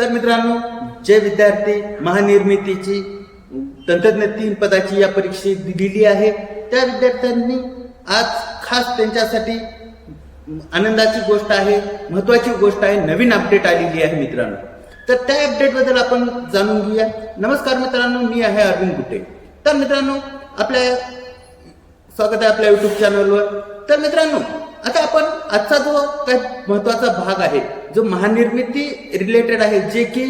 तर मित्रांनो जे विद्यार्थी महानिर्मितीची तंत्रज्ञ तीन पदाची या परीक्षेत दिलेली आहे त्या विद्यार्थ्यांनी आज खास त्यांच्यासाठी आनंदाची गोष्ट आहे महत्वाची गोष्ट आहे नवीन अपडेट आलेली आहे मित्रांनो. तर त्या अपडेटबद्दल आपण जाणून घेऊया. नमस्कार मित्रांनो मी आहे अरविंद गुटे. तर मित्रांनो आपल्या स्वागत आहे आपल्या युट्यूब चॅनलवर तर मित्रांनो आता आपण आजचा जो काही महत्त्वाचा भाग आहे जो महानिर्मिती रिलेटेड आहे जे की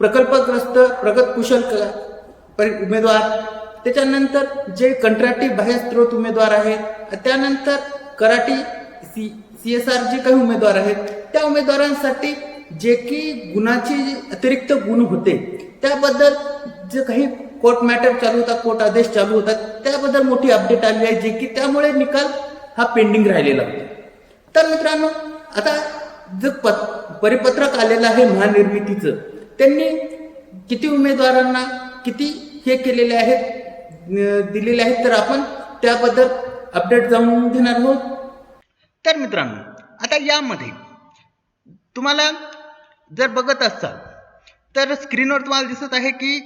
प्रकल्पग्रस्त प्रगत कुशल परि- उमेदवार त्याच्यानंतर जे कंत्राटी बाह्य स्त्रोत उमेदवार आहेत त्यानंतर karate C C S R J काही उमेदवार आहेत त्या उमेदवारांसाठी जे की गुणाची अतिरिक्त गुण होते. त्याबद्दल जे काही कोर्ट मॅटर चालू होता कोर्ट आदेश चालू होतात त्याबद्दल मोठी अपडेट आली आहे जे की त्यामुळे निकाल हा पेंडिंग राहिलेला होता. तर मित्रांनो आता जे प- परिपत्रक आलेलं आहे महानिर्मितीचं त्यांनी किती उमेदवारांना किती हे केलेले आहेत दिलेले आहेत तर आपण त्याबद्दल अपडेट जाणून घेणार आहोत. तर मित्रांनो आता यामध्ये तुम्हाला जर बघत असाल तर स्क्रीनवर तुम्हाला दिसत आहे की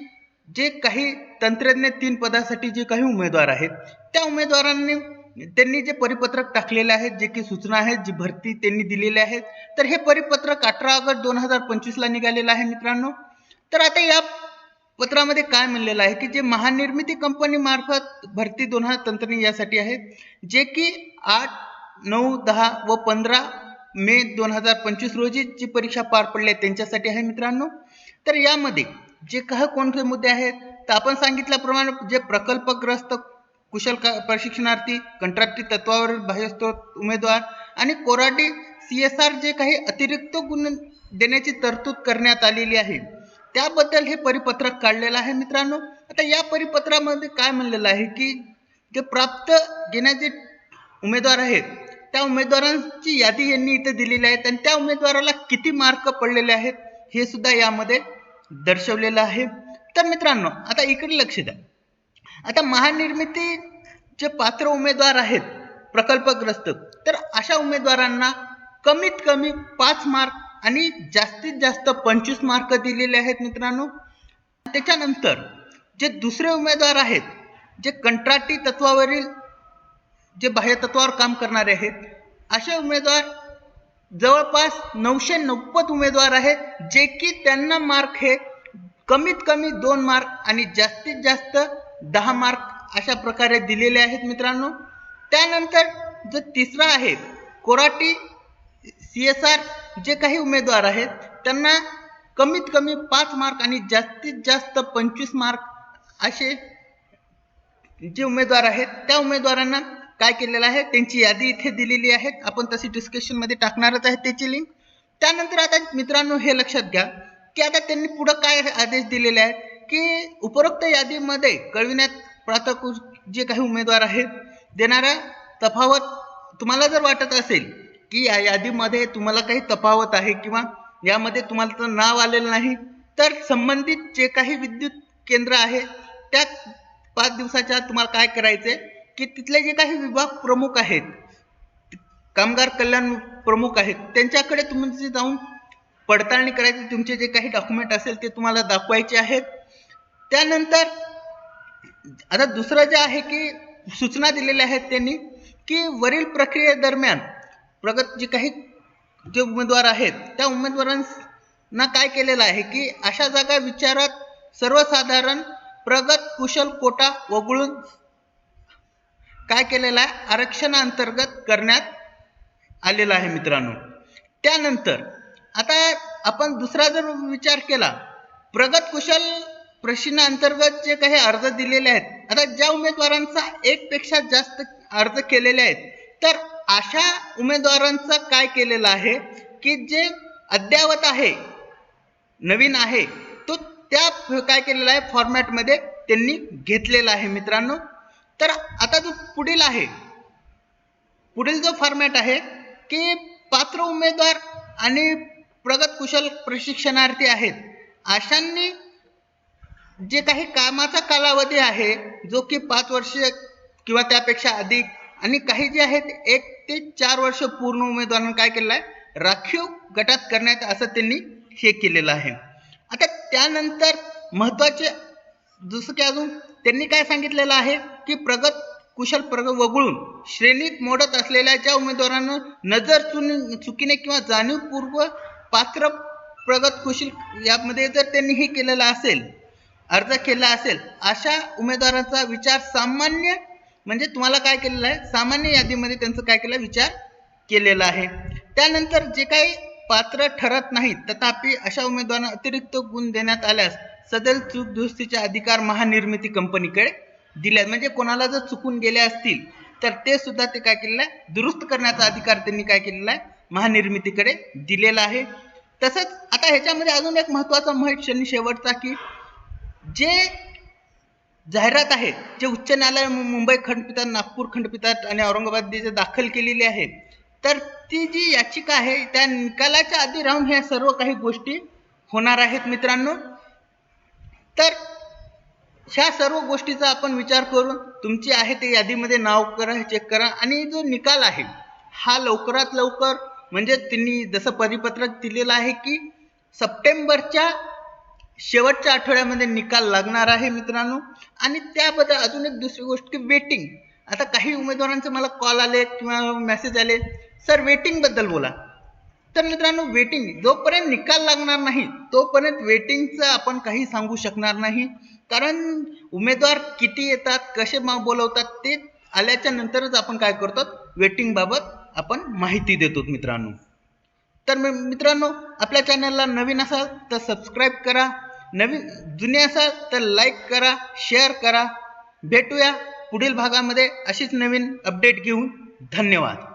जे काही तंत्रज्ञ तीन पदासाठी जे काही उमेदवार आहेत त्या उमेदवारांनी त्यांनी जे परिपत्रक टाकलेले आहेत जे की सूचना आहेत जी भरती त्यांनी दिलेली आहेत तर हे परिपत्रक अठरा ऑगस्ट दोन हजार पंचवीसला निघालेलं आहे मित्रांनो. तर आता या पत्रामध्ये काय म्हणलेलं आहे की जे महानिर्मिती कंपनी मार्फत भरती दोन हजार तंत्रज्ञ यासाठी आहेत जे की आठ नऊ दहा व पंधरा मे दोन हजार पंचवीस रोजी जी परीक्षा पार पडली आहे त्यांच्यासाठी आहे मित्रांनो. तर यामध्ये जे काही कोणते मुद्दे आहेत तर आपण सांगितल्याप्रमाणे जे प्रकल्पग्रस्त कुशल का प्रशिक्षणार्थी कंत्राटी तत्वावरील बाह्यस्त्रोत उमेदवार आणि Koradi C S R J काही अतिरिक्त गुण देण्याची तरतूद करण्यात आलेली आहे. त्याबद्दल हे परिपत्रक काढलेलं आहे मित्रांनो. आता या परिपत्रामध्ये काय म्हणलेलं आहे की जे प्राप्त घेण्याचे उमेदवार आहेत त्या उमेदवारांची यादी यांनी इथे दिलेली आहे आणि त्या उमेदवाराला किती मार्क पडलेले आहेत हे सुद्धा यामध्ये दर्शवलेलं आहे. तर मित्रांनो आता इकडे लक्ष द्या. आता महानिर्मितीचे पात्र उमेदवार आहेत प्रकल्पग्रस्त तर अशा उमेदवारांना कमीत कमी पाच मार्क आणि जास्तीत जास्त पंचवीस मार्क दिलेले आहेत मित्रांनो. त्याच्यानंतर जे दुसरे उमेदवार आहेत जे कंत्राटी तत्वावरील जे बाह्य तत्वावर काम करणारे आहेत असे उमेदवार जवळपास नऊशे नव्वद उमेदवार आहेत जे की त्यांना मार्क हे कमीत कमी दोन मार्क आणि जास्तीत जास्त दहा मार्क अशा प्रकारे दिलेले आहेत मित्रांनो. त्यानंतर जो तिसरा आहे कोराटी सी एस आर जे काही उमेदवार आहेत त्यांना कमीत कमी पाच मार्क आणि जास्तीत जास्त पंचवीस मार्क असे जे उमेदवार आहेत त्या उमेदवारांना काय केलेलं आहे त्यांची यादी इथे दिलेली आहे. आपण तशी डिस्कशनमध्ये टाकणारच आहे त्याची लिंक त्यानंतर आता मित्रांनो हे लक्षात घ्या की आता त्यांनी पुढं काय आदेश दिलेले आहेत? की उपरोक्त यादीमध्ये कळविण्यात प्रातकु जे काही उमेदवार आहेत देणाऱ्या तफावत तुम्हाला जर वाटत असेल की या यादीमध्ये तुम्हाला काही तफावत आहे किंवा यामध्ये तुम्हाला तर नाव आलेलं नाही तर संबंधित जे काही विद्युत केंद्र आहे त्या पाच दिवसाच्या तुम्हाला काय करायचे की तिथले जे काही विभाग प्रमुख आहेत कामगार कल्याण प्रमुख आहेत त्यांच्याकडे तुम्ही जाऊन पडताळणी करायची तुमचे जे काही डॉक्युमेंट असेल ते तुम्हाला दाखवायचे आहेत. त्यानंतर आता दुसरं जे आहे की सूचना दिलेल्या आहेत त्यांनी की वरील प्रक्रियेदरम्यान प्रगत जे काही जे उमेदवार आहेत त्या उमेदवारांना काय केलेलं आहे की अशा जागा विचारात सर्वसाधारण प्रगत कुशल कोटा वगळून काय केलेलं आहे? आरक्षणाअंतर्गत करण्यात आलेलं आहे मित्रांनो. त्यानंतर आता आपण दुसरा जर विचार केला प्रगत कुशल प्रश्नांतर्गत जे काही अर्ज दिलेले आहेत आता ज्या उमेदवारांचा एक पेक्षा जास्त अर्ज केलेले आहेत तर अशा उमेदवारांचं काय केलेलं आहे की जे अद्ययावत आहे नवीन आहे तो त्या काय केलेला आहे फॉर्मॅटमध्ये त्यांनी घेतलेला आहे मित्रांनो. तर आता जो पुढील आहे पुढील जो फॉर्मॅट आहे की पात्र उमेदवार आणि प्रगत कुशल प्रशिक्षणार्थी आहेत अशांनी जे काही कामाचा कालावधी आहे जो की पाच वर्ष किंवा त्यापेक्षा अधिक आणि काही जे आहेत एक ते चार वर्ष पूर्ण उमेदवारांना काय केलेलं आहे राखीव गटात करण्यात असं त्यांनी हे केलेलं आहे. आता त्यानंतर महत्त्वाचे जसं की अजून त्यांनी काय सांगितलेलं आहे की प्रगत कुशल प्रग वगळून श्रेणीत मोडत असलेल्या ज्या उमेदवारांना नजर चुनी चुकीने किंवा जाणीवपूर्व पात्र प्रगत कुशल यामध्ये जर त्यांनी हे केलेलं असेल अर्ज केला असेल अशा उमेदवारांचा विचार सामान्य म्हणजे तुम्हाला काय केलेला आहे? सामान्य यादीमध्ये त्यांचं काय केलं? विचार केलेला आहे. त्यानंतर जे काही पात्र ठरत नाहीत तथापि अशा उमेदवारांना अतिरिक्त गुण देण्यात आल्यास सदर चूक दुरुस्तीचे अधिकार महानिर्मिती कंपनीकडे दिले म्हणजे कोणाला जर चुकून गेले असतील तर ते सुद्धा ते काय केलेलं आहे? दुरुस्त करण्याचा अधिकार त्यांनी काय केलेला आहे? महानिर्मितीकडे दिलेला आहे. तसंच आता ह्याच्यामध्ये अजून एक महत्त्वाचा माहिती शेवटचा की जे जाहिरात आहे जे उच्च न्यायालय मुंबई खंडपीठात नागपूर खंडपीठात आणि औरंगाबाद जे दाखल केलेली आहे तर ती जी याचिका आहे त्या निकालाच्या आधी राहून ह्या सर्व काही गोष्टी होणार आहेत मित्रांनो. तर ह्या सर्व गोष्टीचा आपण विचार करून तुमची आहे ते यादीमध्ये नाव करा चेक करा आणि जो निकाल आहे हा लवकरात लवकर म्हणजे त्यांनी जसं परिपत्रक दिलेलं आहे की सप्टेंबरच्या शेवटच्या आठवड्यामध्ये निकाल लागणार आहे मित्रांनो. आणि त्याबद्दल अजून एक दुसरी गोष्ट की वेटिंग आता काही उमेदवारांचे मला कॉल आले किंवा मेसेज आले. सर वेटिंगबद्दल बोला. तर मित्रांनो वेटिंग जोपर्यंत निकाल लागणार नाही तोपर्यंत वेटिंगचं आपण काही सांगू शकणार नाही. कारण उमेदवार किती येतात कसे बोलवतात ते आल्याच्या नंतरच आपण काय करतो? वेटिंगबाबत आपण माहिती देतो मित्रांनो. तर मित्रांनो आपल्या चॅनलला नवीन असाल तर सबस्क्राईब करा. नवीन जुने असाल तर लाईक करा शेअर करा. भेटूया पुढील भागामध्ये अशीच नवीन अपडेट घेऊन. धन्यवाद.